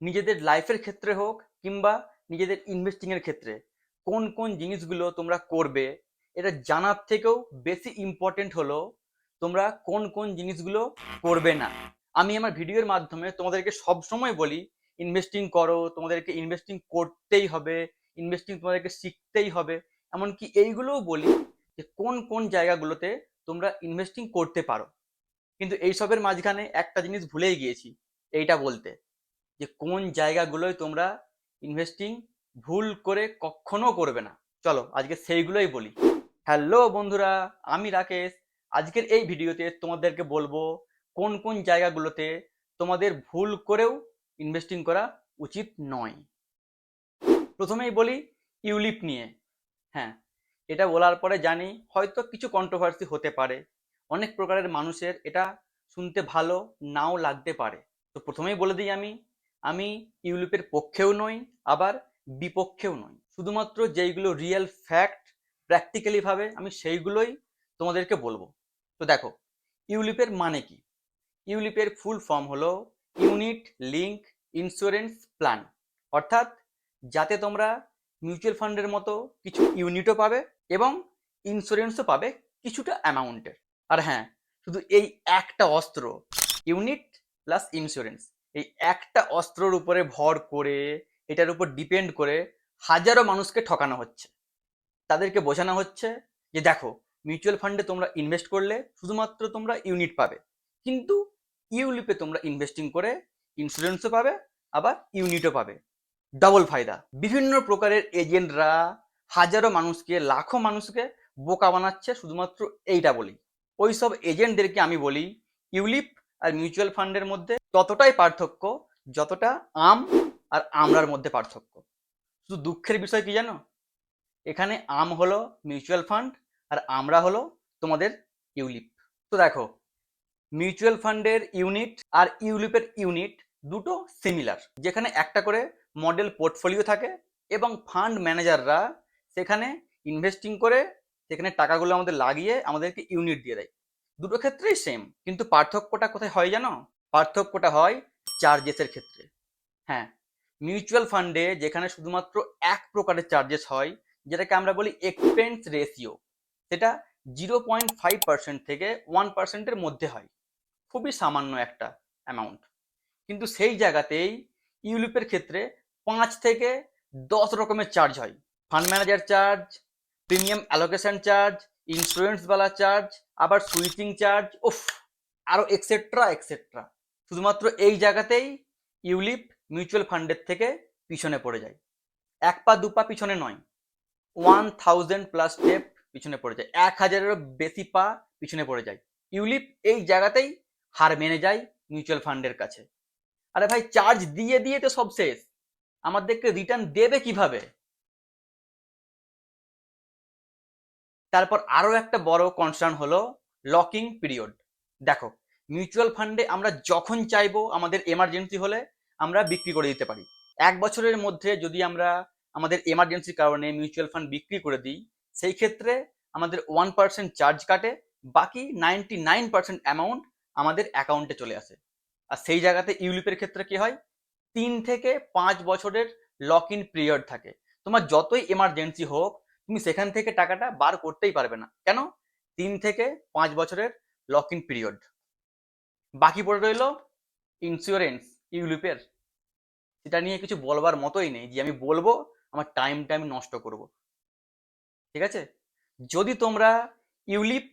নিজেদের লাইফের ক্ষেত্রে হোক কিংবা নিজেদের ইনভেস্টিংয়ের ক্ষেত্রে, কোন কোন জিনিসগুলো তোমরা করবে, এটা জানার থেকেও বেশি ইম্পর্টেন্ট হলো তোমরা কোন কোন জিনিসগুলো করবে না। আমি আমার ভিডিওর মাধ্যমে তোমাদেরকে সব সময় বলি ইনভেস্টিং করো, তোমাদেরকে ইনভেস্টিং করতেই হবে ইনভেস্টিং তোমাদেরকে শিখতেই হবে। এমনকি এইগুলোও বলি যে কোন কোন জায়গাগুলোতে তোমরা ইনভেস্টিং করতে পারো। কিন্তু এইসবের মাঝখানে একটা জিনিস ভুলেই গিয়েছি, এইটা বলতে। যে কোন জায়গাগুলোয় তোমরা ইনভেস্টিং ভুল করে কখনো করবে না। চলো আজকে সেইগুলোই বলি। হ্যালো বন্ধুরা, আমি রাকেশ। আজকের এই ভিডিওতে তোমাদেরকে বলব কোন কোন জায়গাগুলোতে তোমাদের ভুল করেও ইনভেস্টিং করা উচিত নয়। প্রথমেই বলি ইউলিপ নিয়ে। হ্যাঁ এটা বলার পরে জানি হয়তো কিছু কন্ট্রোভার্সি হতে পারে। অনেক প্রকারের মানুষের এটা শুনতে ভালো, নাও লাগতে পারে। তো প্রথমেই বলে দিই আমি আমি ইউলিপের পক্ষেও নই, আবার বিপক্ষেও নই। শুধুমাত্র যেইগুলো রিয়েল ফ্যাক্ট প্র্যাকটিক্যালি ভাবে আমি সেইগুলোই তোমাদেরকে বলব। তো দেখো, ইউলিপের মানে কি? ইউলিপের ফুল ফর্ম হলো ইউনিট লিঙ্ক ইন্স্যুরেন্স প্ল্যান অর্থাৎ যাতে তোমরা মিউচুয়াল ফান্ডের মতো কিছু ইউনিটও পাবে এবং ইন্স্যুরেন্সও পাবে কিছুটা অ্যামাউন্টের আর হ্যাঁ শুধু এই একটা অস্ত্র ইউনিট প্লাস ইন্স্যুরেন্স এই একটা অস্ত্রর উপরে ভর করে, এটার উপর ডিপেন্ড করে হাজারো মানুষকে ঠকানো হচ্ছে। তাদেরকে বোঝানো হচ্ছে যে দেখো মিউচুয়াল ফান্ডে তোমরা ইনভেস্ট করলে শুধুমাত্র তোমরা ইউনিট পাবে, কিন্তু ইউলিপে তোমরা ইনভেস্টিং করে ইন্স্যুরেন্সও পাবে, আবার ইউনিটও পাবে। ডবল ফায়দা, বিভিন্ন প্রকারের এজেন্টরা হাজারো মানুষকে, লাখো মানুষকে বোকা বানাচ্ছে শুধুমাত্র এইটা বলি। ওই সব এজেন্টদেরকে আমি বলি ইউলিপ আর মিউচুয়াল ফান্ডের মধ্যে ততটাই পার্থক্য যতটা আম আর আমরার মধ্যে পার্থক্য। শুধু দুঃখের বিষয় কি জানো? এখানে আম হলো মিউচুয়াল ফান্ড আর আমরা হলো তোমাদের ইউলিপ। তো দেখো মিউচুয়াল ফান্ডের ইউনিট আর ইউলিপের ইউনিট দুটো সিমিলার যেখানে একটা করে মডেল পোর্টফোলিও থাকে এবং ফান্ড ম্যানেজাররা সেখানে ইনভেস্টিং করে সেখানে টাকাগুলো আমাদের লাগিয়ে আমাদেরকে ইউনিট দিয়ে দেয়। দুটো ক্ষেত্রেই সেম কিন্তু পার্থক্যটা কোথায় হয় জানো? পার্থক্যটা হয় চার্জেসের ক্ষেত্রে। হ্যাঁ মিউচুয়াল ফান্ডে যেখানে শুধুমাত্র এক প্রকারের চার্জেস হয়, যেটাকে আমরা বলি এক্সপেন্স রেশিও সেটা জিরো পয়েন্ট ফাইভ পার্সেন্ট থেকে ওয়ান পার্সেন্টের মধ্যে হয়। খুবই সামান্য একটা অ্যামাউন্ট কিন্তু সেই জায়গাতেই ইউলিপের ক্ষেত্রে পাঁচ থেকে দশ রকমের চার্জ হয়। Fund manager charge premium allocation charge ইন্স্যুরেন্সওয়ালা charge আবার সুইচিং চার্জ উফ আরও এক্সেট্রা এক্সেট্রা শুধুমাত্র এই জায়গাতেই ইউলিপ মিউচুয়াল ফান্ডের থেকে পিছনে পড়ে যায়। এক পা, দু পা পিছনে নয়। ওয়ান থাউজেন্ড প্লাস স্টেপ পিছনে পড়ে যায়। এক হাজারেরও বেশি পা পিছনে পড়ে যায়। ইউলিপ এই জায়গাতেই হার মেনে যায় মিউচুয়াল ফান্ডের কাছে। আরে ভাই চার্জ দিয়ে দিয়ে তো সব শেষ। আমাদেরকে রিটার্ন দেবে কীভাবে? তারপর আরও একটা বড় কনসার্ন হলো লকিং পিরিয়ড দেখো মিউচুয়াল ফান্ডে আমরা যখন চাইব আমাদের এমার্জেন্সি হলে আমরা বিক্রি করে দিতে পারি। এক বছরের মধ্যে যদি আমরা আমাদের এমার্জেন্সির কারণে মিউচুয়াল ফান্ড বিক্রি করে দিই, সেই ক্ষেত্রে আমাদের ওয়ান পার্সেন্ট চার্জ কাটে, বাকি নাইনটি নাইন পার্সেন্ট অ্যামাউন্ট আমাদের অ্যাকাউন্টে চলে আসে। আর সেই জায়গাতে ইউলিপের ক্ষেত্রে কি হয়? তিন থেকে পাঁচ বছরের লক ইন পিরিয়ড থাকে। তোমার যতই এমার্জেন্সি হোক তুমি সেখান থেকে টাকাটা বার করতেই পারবে না। কেন? তিন থেকে পাঁচ বছরের লক ইন পিরিয়ড বাকি পড়ে রইল ইন্স্যুরেন্স ইউলিপের সেটা নিয়ে কিছু বলবার মতোই নেই যে আমি বলব, আমার টাইমটা আমি নষ্ট করব। ঠিক আছে? যদি তোমরা ইউলিপ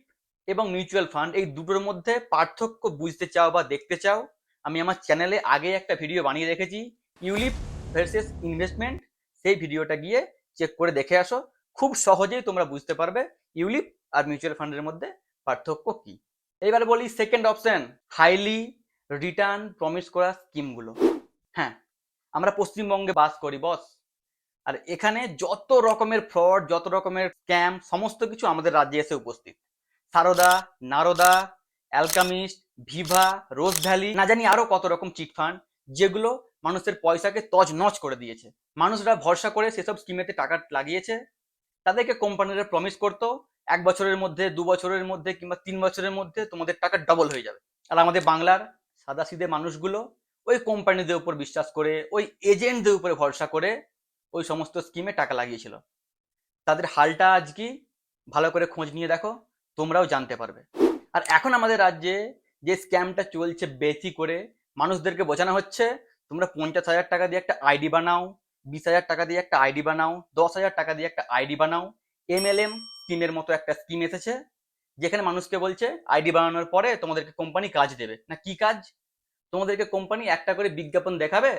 এবং মিউচুয়াল ফান্ড এই দুটোর মধ্যে পার্থক্য বুঝতে চাও বা দেখতে চাও, আমি আমার চ্যানেলে আগে একটা ভিডিও বানিয়ে রেখেছি। ইউলিপ ভার্সেস ইনভেস্টমেন্ট সেই ভিডিওটা গিয়ে চেক করে দেখে আসো। খুব সহজেই তোমরা বুঝতে পারবে ইউলিপ আর মিউচুয়াল ফান্ডের মধ্যে পার্থক্য কি। এইবার বলি second option highly return promise করা স্কিমগুলো। হ্যাঁ আমরা পশ্চিমবঙ্গে বাস করি বস আর এখানে যত রকমের ফ্রড যত রকমের স্ক্যাম সমস্ত কিছু আমাদের রাজ্যে এসে উপস্থিত। Saradha, Narada Alchemist Viva Rose Valley না জানি আরও কত রকম চিটফান্ড যেগুলো মানুষের পয়সাকে তজ নচ করে দিয়েছে। মানুষরা ভরসা করে সেসব স্কিমেতে টাকা লাগিয়েছে। তাদেরকে কোম্পানিরা প্রমিস করতো, এক বছরের মধ্যে, দু বছরের মধ্যে কিংবা তিন বছরের মধ্যে তোমাদের টাকা ডবল হয়ে যাবে। আর আমাদের বাংলার সাদাসিদে মানুষগুলো ওই কোম্পানিদের উপর বিশ্বাস করে, ওই এজেন্টদের উপরে ভরসা করে ওই সমস্ত স্কিমে টাকা লাগিয়েছিল। তাদের হালটা আজ কি ভালো করে খোঁজ নিয়ে দেখো, তোমরাও জানতে পারবে। আর এখন আমাদের রাজ্যে যে স্ক্যামটা চলছে বেশি করে, মানুষদেরকে বোঝানো হচ্ছে, তোমরা পঞ্চাশ হাজার টাকা দিয়ে একটা আইডি বানাও বিশ হাজার টাকা দিয়ে একটা আইডি বানাও, দশ হাজার টাকা দিয়ে একটা আইডি বানাও। এমএলএম স্কিমের মতো একটা স্কিম এসেছে, যেখানে মানুষকে বলছে, আইডি বানানোর পরে তোমাদেরকে কোম্পানি কাজ দেবে। না, কি কাজ? তোমাদেরকে কোম্পানি একটা করে বিজ্ঞাপন দেখাবে,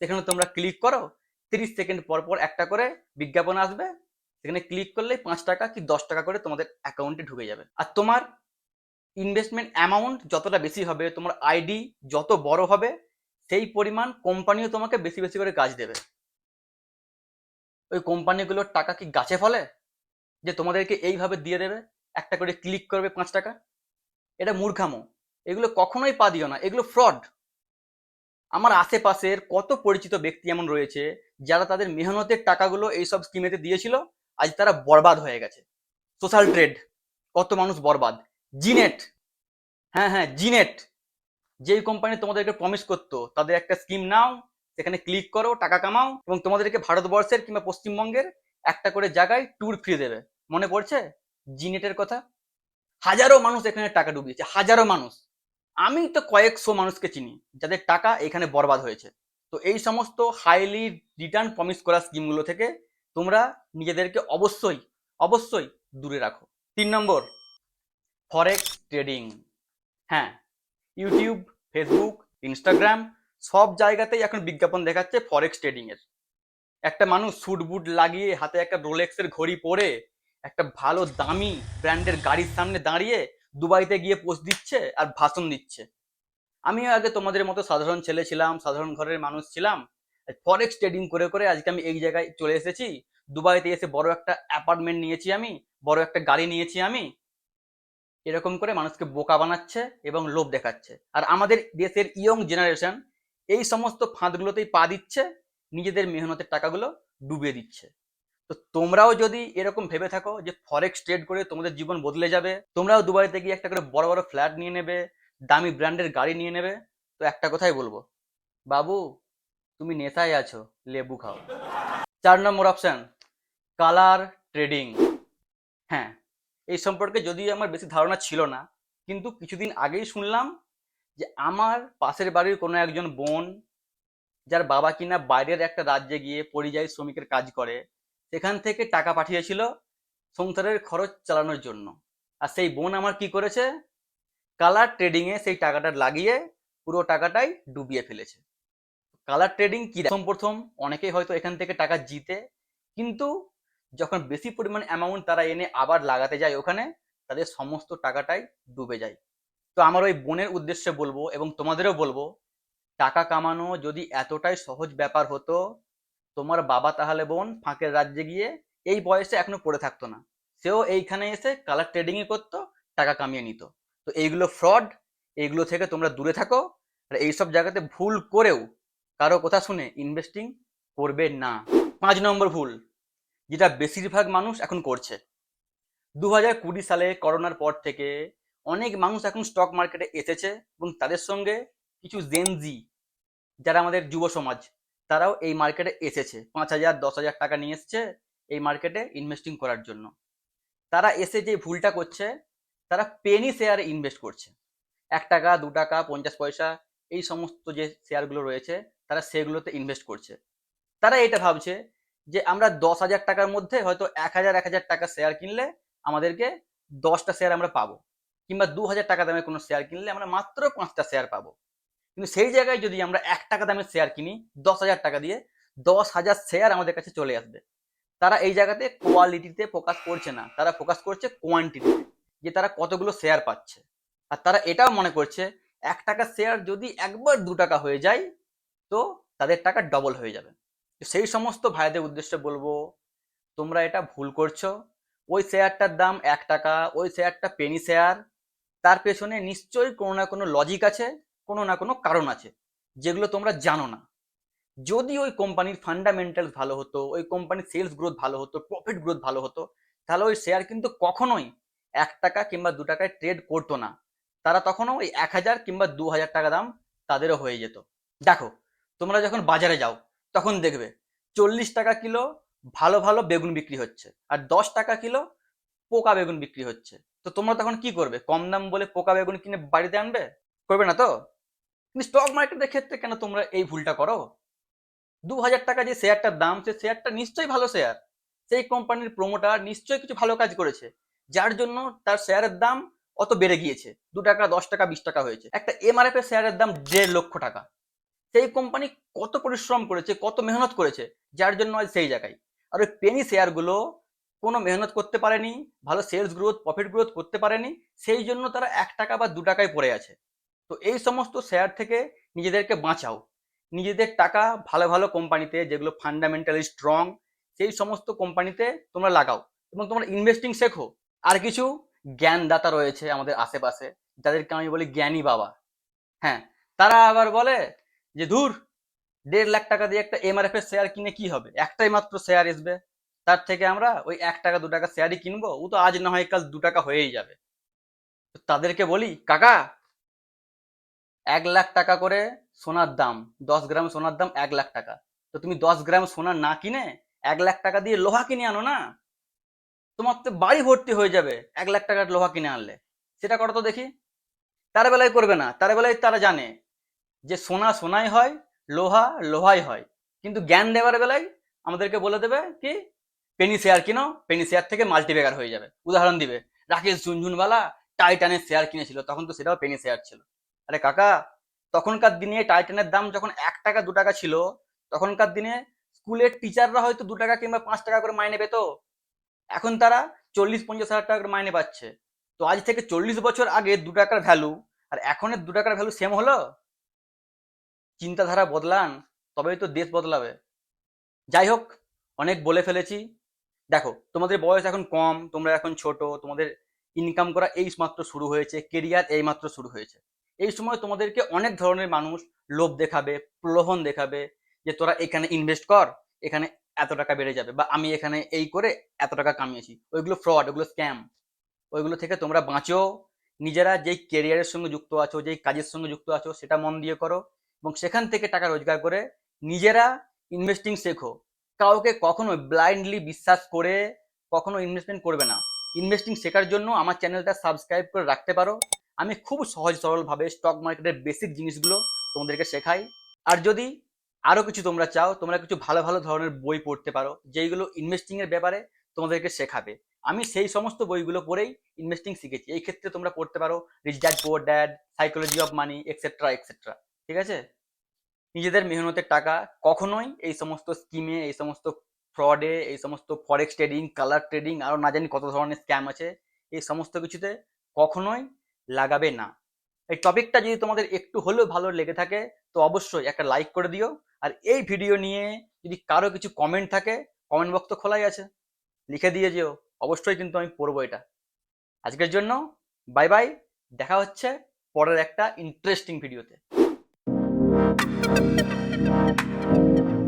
সেখানে তোমরা ক্লিক করো, তিরিশ সেকেন্ড পর পর একটা করে বিজ্ঞাপন আসবে, সেখানে ক্লিক করলেই পাঁচ টাকা কি দশ টাকা করে তোমাদের অ্যাকাউন্টে ঢুকে যাবে। আর তোমার ইনভেস্টমেন্ট অ্যামাউন্ট যতটা বেশি হবে, তোমার আইডি যত বড় হবে, সেই পরিমাণ কোম্পানিও তোমাকে বেশি বেশি করে কাজ দেবে। ওই কোম্পানিগুলোর টাকা কি গাছে ফলে? যে তোমাদেরকে এইভাবে দিয়ে দেবে, একটা করে ক্লিক করবে পাঁচ টাকা? এটা মূর্খামো। এগুলো কখনোই পা দিও না। এগুলো ফ্রড আমার আশেপাশের কত পরিচিত ব্যক্তি এমন রয়েছে, যারা তাদের মেহনতের টাকাগুলো এইসব স্কিমেতে দিয়েছিল, আজ তারা বরবাদ হয়ে গেছে। সোশ্যাল ট্রেড কত মানুষ বরবাদ। জিনেট হ্যাঁ হ্যাঁ জিনেট যেই কোম্পানি তোমাদেরকে প্রমিস করতো, তাদের একটা স্কিম নাও সেখানে ক্লিক করো, টাকা কামাও এবং তোমাদেরকে ভারতবর্ষের কিংবা পশ্চিমবঙ্গের একটা করে জায়গায় ট্যুর ফ্রি দেবে। মনে পড়ছে? জিনেটের কথা? হাজারো মানুষ এখানে টাকা ডুবিয়েছে হাজারো মানুষ। আমি তো কয়েকশো মানুষকে চিনি, যাদের টাকা এখানে বরবাদ হয়েছে। তো এই সমস্ত হাইলি রিটার্ন প্রমিস করা স্কিমগুলো থেকে তোমরা নিজেদেরকে অবশ্যই অবশ্যই দূরে রাখো। তিন নম্বর ফরেক্স ট্রেডিং হ্যাঁ ইউটিউব ফেসবুক ইনস্টাগ্রাম সব জায়গাতেই এখন বিজ্ঞাপন দেখাচ্ছে ফরেক্স ট্রেডিং এর। একটা মানুষ স্যুট বুট লাগিয়ে হাতে একটা রোলেক্সের ঘড়ি পরে একটা ভালো দামি ব্র্যান্ডের গাড়ির সামনে দাঁড়িয়ে দুবাইতে গিয়ে পোস্ট দিচ্ছে আর ভাষণ দিচ্ছে। আমিও আগে তোমাদের মতো সাধারণ ছেলে ছিলাম, সাধারণ ঘরের মানুষ ছিলাম। ফরেক্স ট্রেডিং করে করে আজকে আমি এই জায়গায় চলে এসেছি। দুবাইতে এসে বড় একটা অ্যাপার্টমেন্ট নিয়েছি আমি, বড় একটা গাড়ি নিয়েছি আমি। এরকম করে মানুষকে বোকা বানাচ্ছে এবং লোভ দেখাচ্ছে। আর আমাদের দেশের ইয়ং জেনারেশন এই সমস্ত ফাঁদগুলোতেই পা দিচ্ছে, নিজেদের মেহনতের টাকাগুলো ডুবিয়ে দিচ্ছে। তো তোমরাও যদি এরকম ভেবে থাকো যে ফরেক্স ট্রেড করে তোমাদের জীবন বদলে যাবে, তোমরাও দুবাইতে গিয়ে একটা করে বড় বড় ফ্ল্যাট নিয়ে নেবে, দামি ব্র্যান্ডের গাড়ি নিয়ে নেবে, তো একটা কথাই বলব, বাবু, তুমি নেশায় আছো, লেবু খাও। চার নম্বর অপশন কালার ট্রেডিং হ্যাঁ এই সম্পর্কে যদিও আমার বেশি ধারণা ছিল না, কিন্তু কিছুদিন আগেই শুনলাম যে আমার পাশের বাড়ির কোনো একজন বোন যার বাবা কিনা বাইরের একটা রাজ্যে গিয়ে পরিযায়ী শ্রমিকের কাজ করে, সেখান থেকে টাকা পাঠিয়েছিল সংসারের খরচ চালানোর জন্য। আর সেই বোন আমার কি করেছে? কালার ট্রেডিংয়ে সেই টাকাটা লাগিয়ে পুরো টাকাটাই ডুবিয়ে ফেলেছে। কালার ট্রেডিং কি প্রথম প্রথম অনেকেই হয়তো এখান থেকে টাকা জিতে, কিন্তু যখন বেশি পরিমাণ অ্যামাউন্ট তারা এনে আবার লাগাতে যায় ওখানে, তাদের সমস্ত টাকাটাই ডুবে যায়। তো আমার ওই বোনের উদ্দেশ্যে বলব এবং তোমাদেরও বলব, টাকা কামানো যদি এতটাই সহজ ব্যাপার হতো, তোমার বাবা তাহলে বোন ফাঁকের রাজ্যে গিয়ে এই বয়সে এখনও পড়ে থাকতো না। সেও এইখানে এসে কালার ট্রেডিংই করতো, টাকা কামিয়ে নিত। তো এইগুলো ফ্রড এইগুলো থেকে তোমরা দূরে থাকো আর এইসব জায়গাতে ভুল করেও কারও কথা শুনে ইনভেস্টিং করবে না। পাঁচ নম্বর ভুল, যেটা বেশিরভাগ মানুষ এখন করছে। দু হাজার কুড়ি সালে করোনার পর থেকে অনেক মানুষ এখন স্টক মার্কেটে এসেছে এবং তাদের সঙ্গে কিছু জেনজি যারা আমাদের যুব সমাজ, তারাও এই মার্কেটে এসেছে। পাঁচ হাজার, দশ হাজার টাকা নিয়ে এসছে এই মার্কেটে ইনভেস্টিং করার জন্য। তারা এসে যে ভুলটা করছে, তারা পেনি শেয়ারে ইনভেস্ট করছে। এক টাকা, দু টাকা, পঞ্চাশ পয়সা, এই সমস্ত যে শেয়ারগুলো রয়েছে, তারা সেগুলোতে ইনভেস্ট করছে। তারা এটা ভাবছে যে আমরা দশ হাজার টাকার মধ্যে হয়তো এক হাজার এক হাজার টাকা শেয়ার কিনলে আমাদেরকে দশটা শেয়ার আমরা পাবো। কিংবা দু হাজার টাকা দামের কোনো শেয়ার কিনলে আমরা মাত্র পাঁচটা শেয়ার পাবো। কিন্তু সেই জায়গায় যদি আমরা এক টাকা দামের শেয়ার কিনি, দশ হাজার টাকা দিয়ে, দশ হাজার শেয়ার আমাদের কাছে চলে আসবে। তারা এই জায়গাতে কোয়ালিটিতে ফোকাস করছে না। তারা ফোকাস করছে কোয়ান্টিটিতে যে তারা কতগুলো শেয়ার পাচ্ছে। আর তারা এটাও মনে করছে, এক টাকা শেয়ার যদি একবার দু টাকা হয়ে যায়, তো তাদের টাকা ডবল হয়ে যাবে। সেই সমস্ত ভাইদের উদ্দেশ্যে বলব, তোমরা এটা ভুল করছ। ওই শেয়ারটার দাম এক টাকা, ওই শেয়ারটা পেনি শেয়ার তার পেছনে নিশ্চয়ই কোনো না কোনো লজিক আছে, কোনো না কোনো কারণ আছে, যেগুলো তোমরা জানো না। যদি ওই কোম্পানির ফান্ডামেন্টাল ভালো হতো, ওই কোম্পানির সেলস গ্রোথ ভালো হতো প্রফিট গ্রোথ ভালো হতো, তাহলে ওই শেয়ার কিন্তু কখনোই এক টাকা কিংবা দু টাকায় ট্রেড করতো না। তারা তখনও ওই এক হাজার কিংবা দু হাজার টাকা দাম তাদেরও হয়ে যেত। দেখো, তোমরা যখন বাজারে যাও, তখন দেখবে চল্লিশ টাকা কিলো ভালো ভালো বেগুন বিক্রি হচ্ছে, আর দশ টাকা কিলো পোকা বেগুন বিক্রি হচ্ছে। তো তোমরা তখন কি করবে? কম দাম বলে পোকা বেগুন কিনে বাড়িতে আনবে? করবে না তো? স্টক মার্কেটের ক্ষেত্রে কেন তোমরা এই ভুলটা করো? দু হাজার টাকা যে শেয়ারটার দাম, সে শেয়ারটা নিশ্চয়ই ভালো শেয়ার সেই কোম্পানির প্রমোটার নিশ্চয়ই কিছু ভালো কাজ করেছে। যার জন্য তার শেয়ারের দাম অত বেড়ে গিয়েছে। দু টাকা, দশ টাকা, বিশ টাকা হয়েছে। একটা এমআরএফ এর শেয়ারের দাম দেড় লক্ষ টাকা। সেই কোম্পানি কত পরিশ্রম করেছে, কত মেহনত করেছে, যার জন্য আজ সেই জায়গায়। আর ওই পেনি শেয়ারগুলো কোনো মেহনত করতে পারেনি, ভালো সেলস গ্রোথ প্রফিট গ্রোথ করতে পারেনি, সেই জন্য তারা এক টাকা বা দু টাকায় পড়ে আছে। তো এই সমস্ত শেয়ার থেকে নিজেদেরকে বাঁচাও। নিজেদের টাকা ভালো ভালো কোম্পানিতে যেগুলো ফান্ডামেন্টালি স্ট্রং সেই সমস্ত কোম্পানিতে তোমরা লাগাও এবং তোমরা ইনভেস্টিং শেখো। আর কিছু জ্ঞানদাতা রয়েছে আমাদের আশেপাশে, যাদেরকে আমি বলি জ্ঞানী বাবা। হ্যাঁ তারা আবার বলে যে, ধুর, দেড় লাখ টাকা দিয়ে একটা এমআরএফ এর শেয়ার কিনে কি হবে? একটাই মাত্র শেয়ার আসবে। তার থেকে আমরা ওই এক টাকা, দু টাকা শেয়ারই কিনবো, ও তো আজ না হয় কাল দু টাকা হয়েই যাবে। তাদেরকে বলি, কাকা, এক লাখ টাকা করে সোনার দাম, দশ গ্রাম সোনার দাম এক লাখ টাকা। তো তুমি দশ গ্রাম সোনা না কিনে এক লাখ টাকা দিয়ে লোহা কিনে আনো না? তোমার তো বাড়ি ভর্তি হয়ে যাবে এক লাখ টাকার লোহা কিনে আনলে। সেটা করো তো দেখি। তার বেলায় করবে না, তার বেলায় তারা জানে যে সোনা সোনাই হয়, লোহা লোহাই হয়। কিন্তু জ্ঞান দেওয়ার বেলায় আমাদেরকে বলে দেবে কি পেনি শেয়ার কিনো পেনি শেয়ার থেকে মাল্টিবেগার হয়ে যাবে। উদাহরণ দিবে, রাকেশ ঝুনঝুনওয়ালা টাইটানের শেয়ার কিনেছিল, তখন তো সেটাও পেনি শেয়ার ছিল। আরে কাকা, তখনকার দিনে টাইটানের দাম যখন এক টাকা, দু টাকা ছিল, তখনকার দিনে স্কুলের টিচাররা হয়তো দু টাকা কিংবা পাঁচ টাকা করে মাইনে পেত। এখন তারা চল্লিশ, পঞ্চাশ হাজার টাকা করে মাইনে পাচ্ছে। তো আজ থেকে চল্লিশ বছর আগে দু টাকার ভ্যালু আর এখনের দু টাকার ভ্যালু সেম হলো? চিন্তাধারা বদলান, তবেই তো দেশ বদলাবে। যাই হোক, অনেক বলে ফেলেছি। দেখো, তোমাদের বয়স এখন কম, তোমরা এখন ছোট, তোমাদের ইনকাম করা এই মাত্র শুরু হয়েছে কেরিয়ার এই মাত্র শুরু হয়েছে। এই সময় তোমাদেরকে অনেক ধরনের মানুষ লোভ দেখাবে, প্রলোভন দেখাবে যে তোরা এখানে ইনভেস্ট কর, এখানে এত টাকা বেড়ে যাবে বা আমি এখানে এই করে এত টাকা কামিয়েছি। ওইগুলো ফ্রড ওগুলো স্ক্যাম ওইগুলো থেকে তোমরা বাঁচো, নিজেরা যেই কেরিয়ারের সঙ্গে যুক্ত আছো, যেই কাজের সঙ্গে যুক্ত আছো, সেটা মন দিয়ে করো এবং সেখান থেকে টাকা রোজগার করে নিজেরা ইনভেস্টিং শেখো। কাউকে কখনো ব্লাইন্ডলি বিশ্বাস করে কখনো ইনভেস্টমেন্ট করবে না। ইনভেস্টিং শেখার জন্য আমার চ্যানেলটা সাবস্ক্রাইব করে রাখতে পারো। আমি খুব সহজ সরলভাবে স্টক মার্কেটের বেসিক জিনিসগুলো তোমাদেরকে শেখাই। আর যদি আরও কিছু তোমরা চাও, তোমরা কিছু ভালো ভালো ধরনের বই পড়তে পারো, যেইগুলো ইনভেস্টিংয়ের ব্যাপারে তোমাদেরকে শেখাবে। আমি সেই সমস্ত বইগুলো পড়েই ইনভেস্টিং শিখেছি। এই ক্ষেত্রে তোমরা পড়তে পারো Rich Dad Poor Dad Psychology of Money etcetera etcetera ঠিক আছে? নিজেদের মেহনতের টাকা কখনোই এই সমস্ত স্কিমে এই সমস্ত ফ্রডে এই সমস্ত ফরেক্স ট্রেডিং কালার ট্রেডিং আরও না জানি কত ধরনের স্ক্যাম আছে, এই সমস্ত কিছুতে কখনোই লাগাবে না। এই টপিকটা যদি তোমাদের একটু হলেও ভালো লেগে থাকে, তো অবশ্যই একটা লাইক করে দিও। আর এই ভিডিও নিয়ে যদি কারও কিছু কমেন্ট থাকে কমেন্ট বক্স তো খোলাই আছে, লিখে দিয়ে যেও। অবশ্যই কিন্তু আমি পড়ব এটা। আজকের জন্য বাই বাই দেখা হচ্ছে পরের একটা ইন্টারেস্টিং ভিডিওতে thank you